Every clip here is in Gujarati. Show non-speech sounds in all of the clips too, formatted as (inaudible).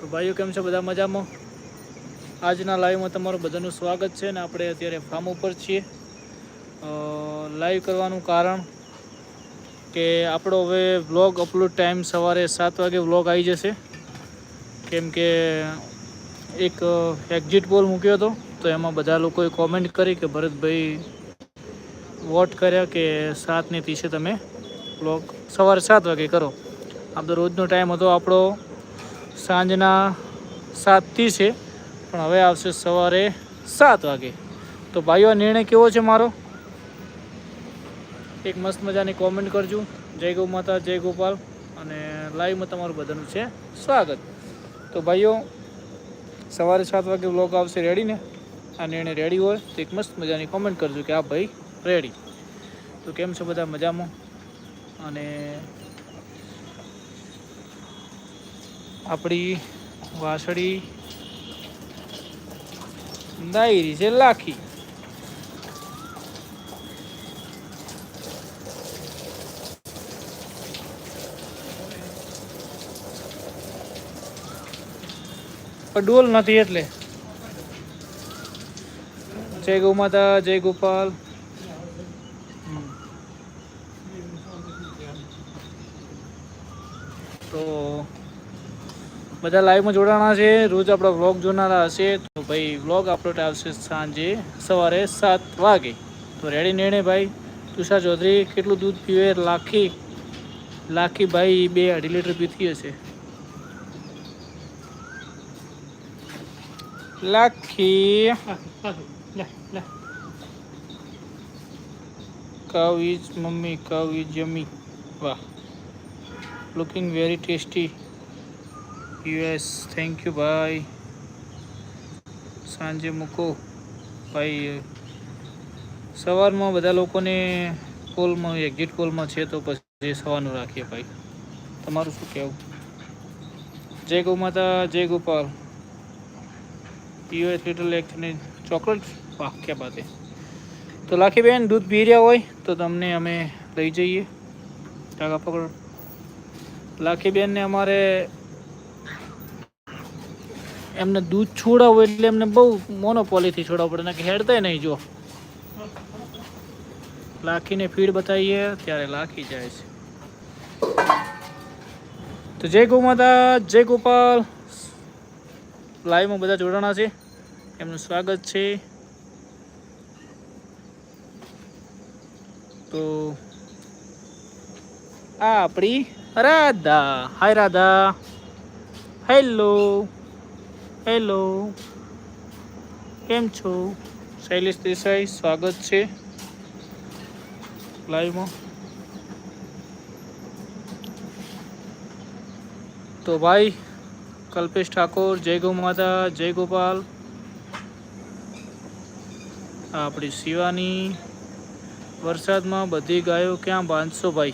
તો ભાઈઓ, કેમ છે? બધા મજામાં? આજના લાઈવમાં તમારું બધાનું સ્વાગત છે ને આપણે અત્યારે ફાર્મ ઉપર છીએ. લાઈવ કરવાનું કારણ કે આપણો હવે વ્લોગ અપલોડ ટાઈમ સવારે સાત વાગે વ્લોગ આવી જશે. કેમ કે એક એક્ઝિટ પોલ મૂક્યો હતો, તો એમાં બધા લોકોએ કોમેન્ટ કરી કે ભરતભાઈ વોટ કર્યા કે સાતની ત્રીસે તમે વ્લોગ સવારે સાત વાગે કરો. આમ તો રોજનો ટાઈમ હતો આપણો. સાંજના સાતથી છે, પણ હવે આવશે સવારે સાત વાગે. તો ભાઈઓ, આ નિર્ણય કેવો છે મારો? એક મસ્ત મજાની કોમેન્ટ કરજો. જય ગૌ માતા, જય ગોપાલ. અને લાઈવમાં તમારું બધાનું છે સ્વાગત. તો ભાઈઓ, સવારે સાત વાગે બ્લોગ આવશે રેડી ને? આ નિર્ણય રેડી હોય તો એક મસ્ત મજાની કોમેન્ટ કરજો કે આ ભાઈ રેડી તો કેમ છો બધા? મજામાં? અને આપણી વાસળી ડાયરી છે લાખી. ડોલ નથી એટલે. જય ગૌ માતા જય ગોપાલ. તો બધા લાઈવમાં જોડાણા છે. રોજ આપણો વ્લોગ જોનારા હશે. તો ભાઈ વ્લોગ અપલોડ આવશે સાંજે સવારે સાત વાગે. તો રેડી નિર્ણય ભાઈ? તુષાર ચૌધરી, કેટલું દૂધ પીવે? લાખી લાખી ભાઈ, બે અઢી લીટર પીતી હશે. Lakhi. Cow is mummy, cow is yummy વાહ. Looking very tasty US. Thank you ભાઈ સાંજે મૂકો. ભાઈ સવારમાં બધા લોકોને કોલમાં એક્ઝિટ કોલમાં છે તો પછી સવારનું રાખીએ ભાઈ. તમારું શું કહેવું? જય ગૌ માતા, જય ગોપાલ. યુએસ લિટલ એક્ટ ને ચોકલેટ? વાક્યા ક્યાં બાત તો લાખીબેન, દૂધ પી રહ્યા હોય તો તમને અમે લઈ જઈએ. ટાકા પકડો. લાખીબેનને અમારે એમને દૂધ છોડાવવું એટલે એમને બહુ મોનોપોલીથી છોડાવવું પડે કે હેડતાય નહીં, જો. લાખીને ફીડ બતાવીએ, ત્યારે લાખી જાય છે. તો જય ગૌ માતા, જય ગોપાલ. લાઈવમાં બધા જોડાણા છે. એમનું સ્વાગત છે. તો આ આપણી Radha. Hi Radha. Hello. Hello કેમ છો? શૈલેષ દેસાઈ, સ્વાગત છે. લાઈવમાં તો ભાઈ, કલ્પેશ ઠાકોર, જય ગૌ માતા, જય ગોપાલ. આપણી શિવાની વરસાદમાં બધી ગાયો ક્યાં બાંધશો ભાઈ?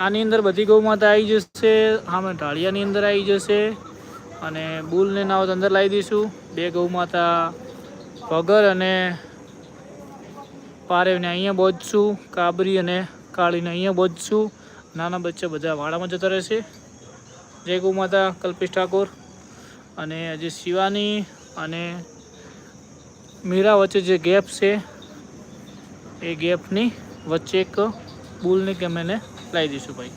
આની અંદર બધી ગૌ માતા આવી જશે આમે ઢાળિયાની અંદર આવી જશે. અને બુલને નાવત અંદર લાવી દઈશું. બે ગૌમાતા વગર અને પારેવને અહીંયા બોજશું કાબરી અને કાળીને અહીંયા બોજશું નાના બચ્ચા બધા વાડામાં જતા રહેશે. જય ગૌમાતા, કલ્પેશ ઠાકોર. અને હજી શિવાની અને મીરા વચ્ચે જે ગેપ છે, એ ગેપની વચ્ચે એક બુલને કે મેને લાવી દઈશું ભાઈ.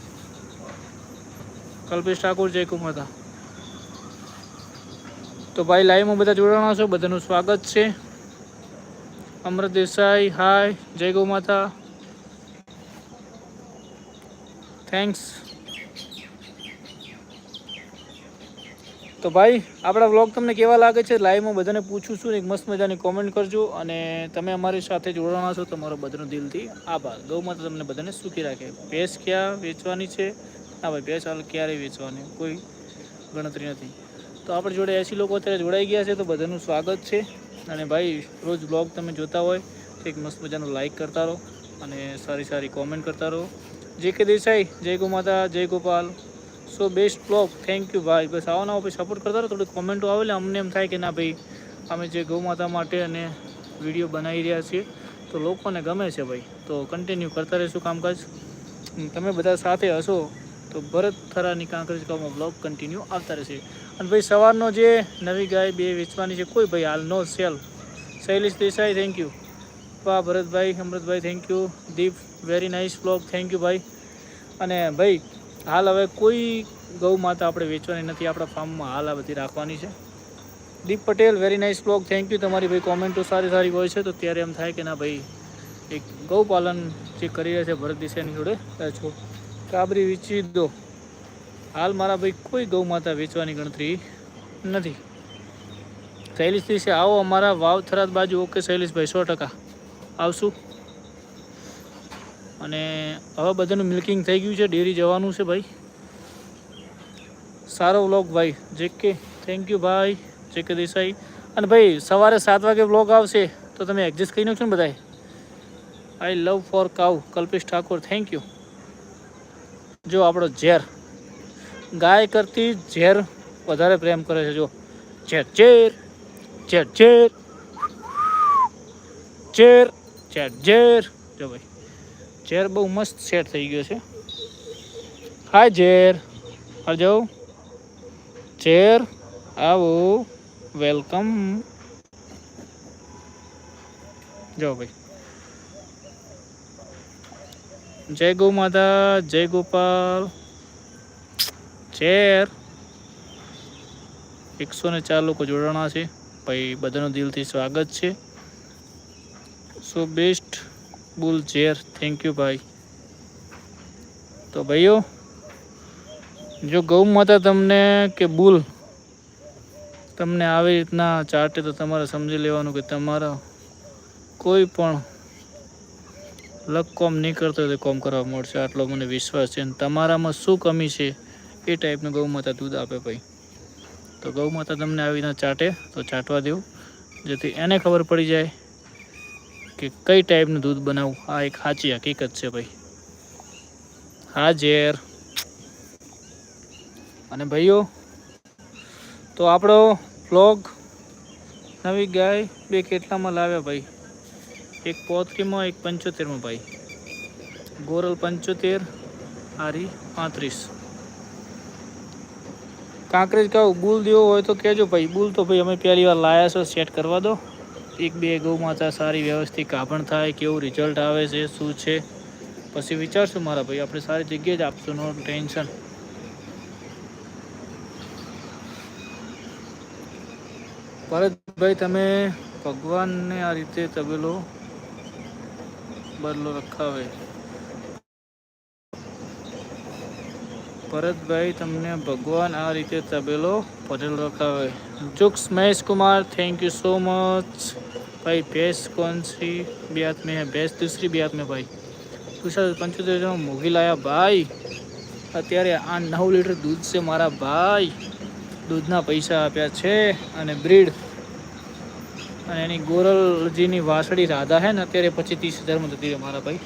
કલ્પેશ ઠાકોર, જય ગૌ માતા તો ભાઈ લાઈવમાં બધા જોડાણા છો, બધાનું સ્વાગત છે. અમૃત દેસાઈ, હાય, જય ગૌ માતા. થેન્ક્સ તો ભાઈ, આપણા વ્લોગ તમને કેવા લાગે છે? લાઈવમાં બધાને પૂછું છું ને એક મસ્ત મજાની કોમેન્ટ કરજો. અને તમે અમારી સાથે જોડાણા છો, તમારો બધાનો દિલથી આભાર. ગૌ માતા તમને બધાને સુખી રાખે. ભેંસ ક્યાં વેચવાની છે? હા ભાઈ, ભેંસ હાલ ક્યારે વેચવાની? કોઈ ગણતરી નથી. તો આપણી જોડે એસી લોકો અત્યારે જોડાઈ ગયા છે, તો બધાનું સ્વાગત છે. અને ભાઈ, રોજ બ્લોગ તમે જોતા હોય, તો એક મસ્ત મજાનું લાઇક કરતા રહો અને સારી સારી કોમેન્ટ કરતા રહો. જે કે દેસાઈ, જય ગૌ માતા, જય Gopal. So best blog thank you ભાઈ. બસ આવો ના સપોર્ટ કરતા રહો. થોડી કોમેન્ટો આવે અમને એમ થાય કે ના ભાઈ, અમે જે ગૌ માતા માટે અને વીડિયો બનાવી રહ્યા છીએ, તો લોકોને ગમે છે ભાઈ. તો કન્ટિન્યુ કરતા રહીશું કામકાજ. તમે બધા સાથે હશો, તો ભરત થરાની કાંકરેજ ગામમાં બ્લોગ કન્ટિન્યુ આવતા રહેશે. અને ભાઈ સવારનો જે નવી ગાય બે વેચવાની છે, કોઈ ભાઈ હાલ નો cell Shailesh Desai thank you પા Bharatbhai, Amrutbhai thank you Deep very nice blog thank you ભાઈ. અને ભાઈ, હાલ હવે કોઈ ગૌ માતા આપણે વેચવાની નથી, આપણા ફાર્મમાં હાલ આ બધી રાખવાની છે. Deep Patel very nice blog thank you તમારી ભાઈ કોમેન્ટો સારી સારી હોય છે, તો ત્યારે એમ થાય કે ના ભાઈ, એક ગૌપાલન જે કરી રહ્યા છે, ભરત દિશાની જોડે છો. કાબરી વેચી દો. હાલ મારા ભાઈ કોઈ ગૌ માતા વેચવાની ગણતરી નથી. શૈલેષ દિવસે આવો અમારા વાવ થરાદ બાજુ. ઓકે શૈલેષભાઈ, સો ટકા. આવશું. અને હવે બધાનું મિલ્કિંગ થઈ ગયું છે, ડેરી જવાનું છે ભાઈ. સારો વ્લોગ ભાઈ. જે કે થેન્ક યુ ભાઈ, જે કે દેસાઈ. અને ભાઈ, સવારે સાત વાગે વ્લોગ આવશે, તો તમે એડજસ્ટ કરી નાખશો ને બધાએ. I love for cow Kalpesh Thakor thank you જો આપણો ઝેર. ગાય કરતી ઝેર વધારે પ્રેમ કરે છે જો ઝેર ઝેર ઝેર ઝેર. ઝેર ઝેર ઝેર. જો ભાઈ, ઝેર બહુ મસ્ત સેટ થઈ ગયો છે. હાય, ઝેર. હરજો ઝેર, આવો. વેલકમ. જો ભાઈ. જય ગૌ માતા, જય ગોપાલ. ઝેર એકસો ને ચાર લોકો જોડાણા છે. ભાઈ, બધાનું દિલથી સ્વાગત છે. સો બેસ્ટ બુલ ઝેર થેન્ક યુ ભાઈ. તો ભાઈઓ, જો ગૌ માતા તમને કે બુલ તમને આવી રીતના ચાટે તો તમારે સમજી લેવાનું કે તમારા કોઈ પણ લક કોમ નહીં કરતો તો કોમ કરવા મળશે. આટલો મને વિશ્વાસ છે અને તમારામાં શું કમી છે? એ ટાઈપનું ગૌમાતા દૂધ આપે ભાઈ. તો ગૌમાતા તમને આવી રીતના ચાટે, તો ચાટવા દેવું. જેથી એને ખબર પડી જાય કે કઈ ટાઈપનું દૂધ બનાવવું આ એક સાચી હકીકત છે ભાઈ. હા, ઝેર. અને ભાઈઓ, તો આપણો ફ્લોગ નવી ગાય બે કેટલામાં લાવ્યા ભાઈ. એક પોત્રીમાં એક પંચોતેરમાં ભાઈ. ગોરલ પંચોતેર, આરી પાંત્રીસ. કાંકરેજ કહું, બુલ દેવો હોય તો કહેજો ભાઈ. બુલ તો ભાઈ અમે પહેલી વાર લાયા છો, સેટ કરવા દો. એક બે ગૌ માતા સારી વ્યવસ્થિત કાપણ થાય, કેવું રિઝલ્ટ આવે છે, શું છે? પછી વિચારશું મારા ભાઈ, આપણે સારી જગ્યાએ જ આપશું નો ટેન્શન ભરતભાઈ, તમે ભગવાનને આ રીતે તબેલો બદલો રખાવે ભરતભાઈ, તમને ભગવાન આ રીતે તબેલો પટેલ રખાવે. જુક્સ Mahesh Kumar thank you so much ભાઈ, ભેંસ કોણ શ્રી? બ્યાત મેં, ભેંસ દૂસરી ભાઈ. તુષાર પંચોતેર જણો મોઘી લાયા, ભાઈ. અત્યારે આ નવ લીટર દૂધ છે મારા ભાઈ. દૂધના પૈસા આપ્યા છે અને બ્રીડ. અને એની ગોરલજીની વાસળી રાધા હે ને, અત્યારે પછી ત્રીસ હજારમાં થતી મારા ભાઈ.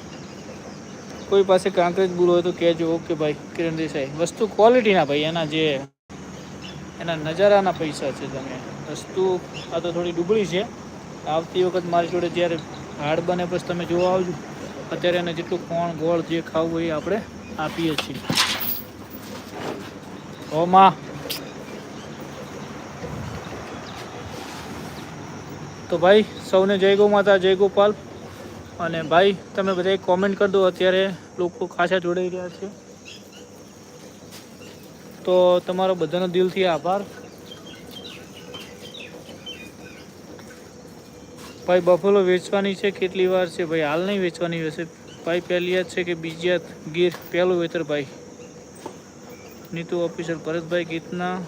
કોઈ પાસે કાંકરેજ બુલ હોય તો કહેજો ઓકે ભાઈ, કિરણ દેસાઈ, વસ્તુ ક્વોલિટીના ભાઈ, એના જે, એના નજારાના પૈસા છે તમે. વસ્તુ આ તો થોડી ડુબળી છે. આવતી વખત મારી જોડે જ્યારે હાડ બને પછી તમે જોવા આવજો. અત્યારે એને જેટલું કોણ, ગોળ જે ખાવું હોય આપણે આપીએ છીએ. ઓ મા. તો ભાઈ, સૌને જય ગૌ માતા, જય ગોપાલ. અને ભાઈ, તમે બધા કોમેન્ટ કરી દો અત્યારે લોકો ખાસા જોડાઈ રહ્યા છે. તો તમારો બધાનો દિલથી આભાર. ભાઈ બફેલો વેચવાની છે, કેટલી વાર છે? ભાઈ, હાલ નહીં વેચવાની હશે. ભાઈ, પહેલી યાદ છે કે બીજી યાદ ગીર પહેલું વેતર ભાઈ. નીતુ ઓફિસર ભરતભાઈ ગીતના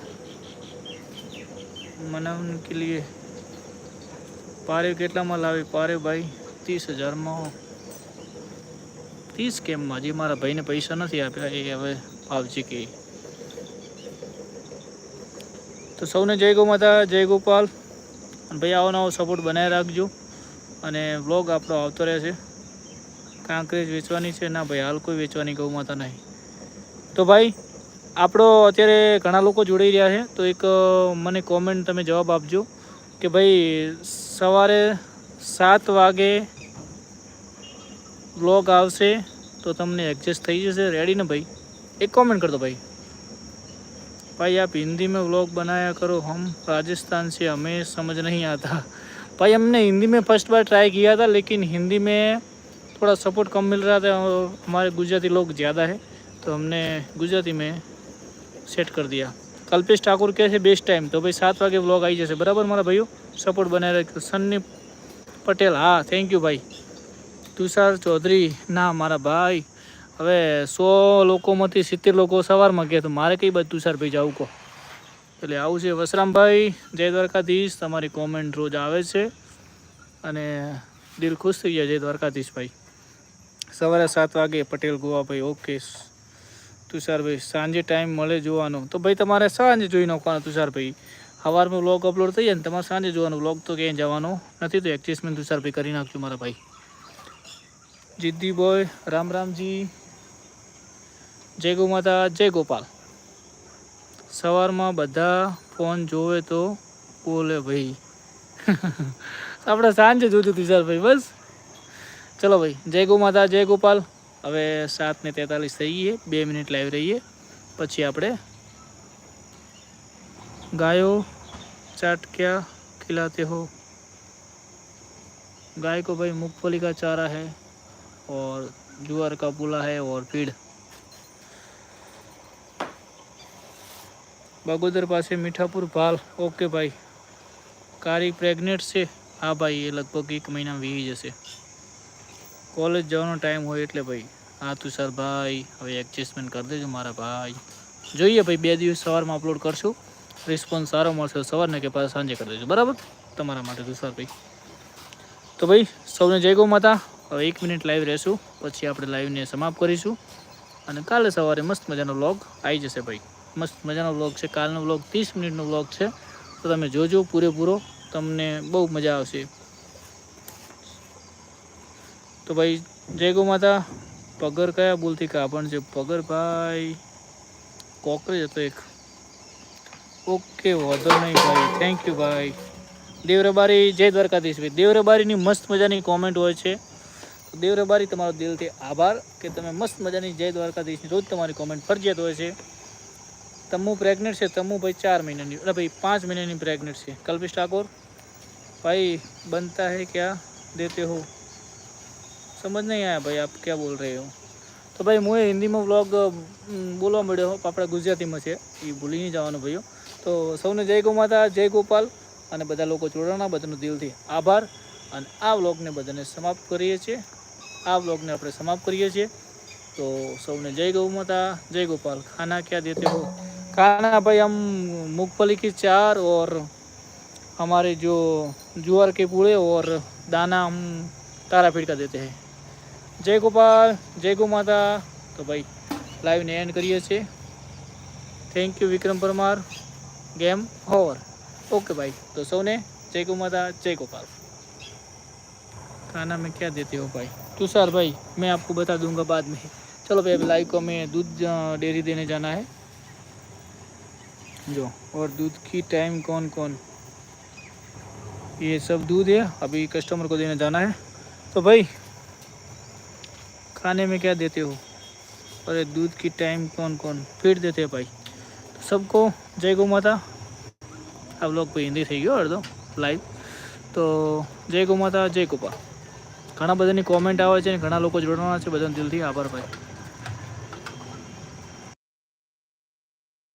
મનાવન કે લીએ. પારે કેટલામાં લાવે પારે ભાઈ. ત્રીસ હજારમાં ત્રીસ કેમમાં? જે મારા ભાઈને પૈસા નથી આપ્યા. એ હવે ભાવજી કે. તો સૌને જય ગૌ માતા, જય ગોપાલ. અને ભાઈ આવો નવો સપોર્ટ બનાવી રાખજો. અને વ્લોગ આપણો આવતો રહેશે કાંકરેજ વેચવાની છે. ના ભાઈ, હાલ કોઈ વેચવાની ગૌ માતા નહીં. તો ભાઈ, આપણો અત્યારે ઘણા લોકો જોડાઈ રહ્યા છે. તો એક મને કોમેન્ટ તમે જવાબ આપજો કે ભાઈ, સવારે સાત વાગે બ્લોગ આવશે તો તમને એડજસ્ટ થઈ જશે રેડી ને ભાઈ एक कमेंट कर दो भाई भाई आप हिंदी में व्लॉग बनाया करो हम राजस्थान से हमें समझ नहीं आता भाई हमने हिंदी में फर्स्ट बार ट्राई किया था लेकिन हिंदी में थोड़ा सपोर्ट कम मिल रहा था और हमारे गुजराती लोग ज़्यादा है तो हमने गुजराती में સેટ કરી દિયા કલ્પેશ ઠાકુર કહે છે બેસ્ટ ટાઈમ તો ભાઈ સાત વાગે વ્લોગ આવી જશે બરાબર મારા ભાઈઓ સપોર્ટ બનાવી રાખ્યો સન્ની પટેલ, હા થેન્ક યુ ભાઈ. તુષાર ચૌધરી, ના, મારા ભાઈ. હવે સો લોકોમાંથી સિત્તેર લોકો સવારમાં કહે તો મારે કઈ બાજુ તુષારભાઈ જવું કહો? એટલે આવું છે વસરામભાઈ જય દ્વારકાધીશ. તમારી કોમેન્ટ રોજ આવે છે. અને દિલ ખુશ થઈ જાય જય દ્વારકાધીશ ભાઈ. સવારે સાત વાગે પટેલ ગોવાભાઈ ઓકે તુષારભાઈ સાંજે ટાઈમ મળે જોવાનો. તો ભાઈ તમારે સાંજે જોઈ નાખવાનો તુષારભાઈ સવારમાં વ્લોગ અપલોડ થઈ જાય ને તમારે સાંજે જોવાનો વ્લોગ તો ક્યાંય જવાનો નથી, તો એડજસ્ટમેન્ટ તુષારભાઈ કરી નાખજો મારા ભાઈ. જીદ્દી બોય રામ રામજી, જય ગો માતા, જય ગોપાલ. સવારમાં બધા ફોન જોવે તો બોલે ભાઈ. (laughs) આપણે સાંજે જોજો તુષારભાઈ બસ. ચલો ભાઈ, જય ગો માતા, જય ગોપાલ. હવે સાતને તેતાલીસ થઈ ગઈએ બે મિનિટ લાઈવ રહીએ. પછી આપણે ગાયો चाट क्या खिलाते हो गाय को भाई मूंगफली का चारा है और ज्वार का पुला है और फीड બાગોદર પાસે મીઠાપુર ભાલ ઓકે ભાઈ કારી પ્રેગ્નેન્ટ છે હા ભાઈ એ લગભગ એક મહિના વીવી જશે કોલેજ જવાનો ટાઈમ હોય એટલે ભાઈ હા તુષાર ભાઈ હવે એડજસ્ટમેન્ટ કરી દેજો મારા ભાઈ જોઈએ ભાઈ બે દિવસ સવારમાં અપલોડ કરશું રિસ્પોન્સ સારો મળશે સવારને કે પાછા સાંજે કરી દેજો. બરાબર? તમારા માટે તુષાર ભાઈ તો ભાઈ, સૌને જય ગૌ માતા. હવે એક મિનિટ લાઈવ રહેશું, પછી આપણે લાઈવને સમાપ્ત કરીશું. અને કાલે સવારે મસ્ત મજાનો વ્લોગ આવી જશે ભાઈ. મસ્ત મજાનો વ્લોગ છે. કાલનો વ્લોગ ત્રીસ મિનિટનો વ્લોગ છે. તો તમે જોજો પૂરેપૂરો. તમને બહુ મજા આવશે. તો ભાઈ, જય ગૌ માતા. પગર કયા બોલથી કાપણ છે? પગર ભાઈ, કોકરેજ હતો એક. ઓકે, વાંધો નહીં ભાઈ. થેન્ક યુ ભાઈ. દેવરબારી, જય દ્વારકાધીશ ભાઈ. દેવરબારીની મસ્ત મજાની કોમેન્ટ હોય છે. દેવરબારી, તમારો દિલથી આભાર કે તમે મસ્ત મજાની જય દ્વારકાધીશની રોજ તમારી કોમેન્ટ ફરજિયાત હોય છે. તમુ પ્રેગ્નેન્ટ છે તમુ ભાઈ ચાર મહિનાની એટલે ભાઈ પાંચ મહિનાની પ્રેગ્નેન્ટ છે. કલ્પેશ ઠાકોર, ભાઈ બનતા હૈ ક્યા? દેતે હો. સમજ નહીં આયા ભાઈ, આપ ક્યાં બોલ રહે હો? તો ભાઈ હું હિન્દીમાં વ્લોગ બોલવા મળ્યો. આપણા ગુજરાતીમાં છે. એ ભૂલી નહીં જવાનું ભાઈઓ. તો સૌને જય ગૌ માતા જય ગોપાલ અને બધા લોકો જોડાણા બધાનો દિલથી આભાર અને આ વ્લોગને બધાને સમાપ્ત કરીએ છીએ આ વ્લોગને આપણે સમાપ્ત કરીએ છીએ તો સૌને જય ગૌ માતા જય गोपाल खाना क्या देते हो खाना भाई हम मूंगफली की चार और हमारे जो ज्वार के पूड़े और दाना हम तारापीठ का देते हैं જય ગોપાલ જય ગો માતા તો ભાઈ લાઈવને એન્ડ કરીએ છીએ thank you Vikram Parmar Game over okay भाई तो सोने, जय को माता जय गोपाल। खाना में क्या देते हो भाई? तुषार भाई, मैं आपको बता दूँगा बाद में। चलो भाई लाइव को हमें दूध डेयरी देने जाना है। जो, और दूध की टाइम कौन कौन? ये सब दूध है, अभी कस्टमर को देने जाना है। तो भाई, खाने में क्या देते हो? अरे दूध की टाइम कौन कौन? फिर देते हैं भाई। तो सबको जय गौ माता अब लोग ભાઈ હિન્દી થઈ ગયો અડધો લાઈવ તો જય ગૌ માતા જય ગોપાલ ઘણા બધાની કોમેન્ટ આવે છે અને ઘણા લોકો જોડવાના છે બધાને દિલથી આભાર ભાઈ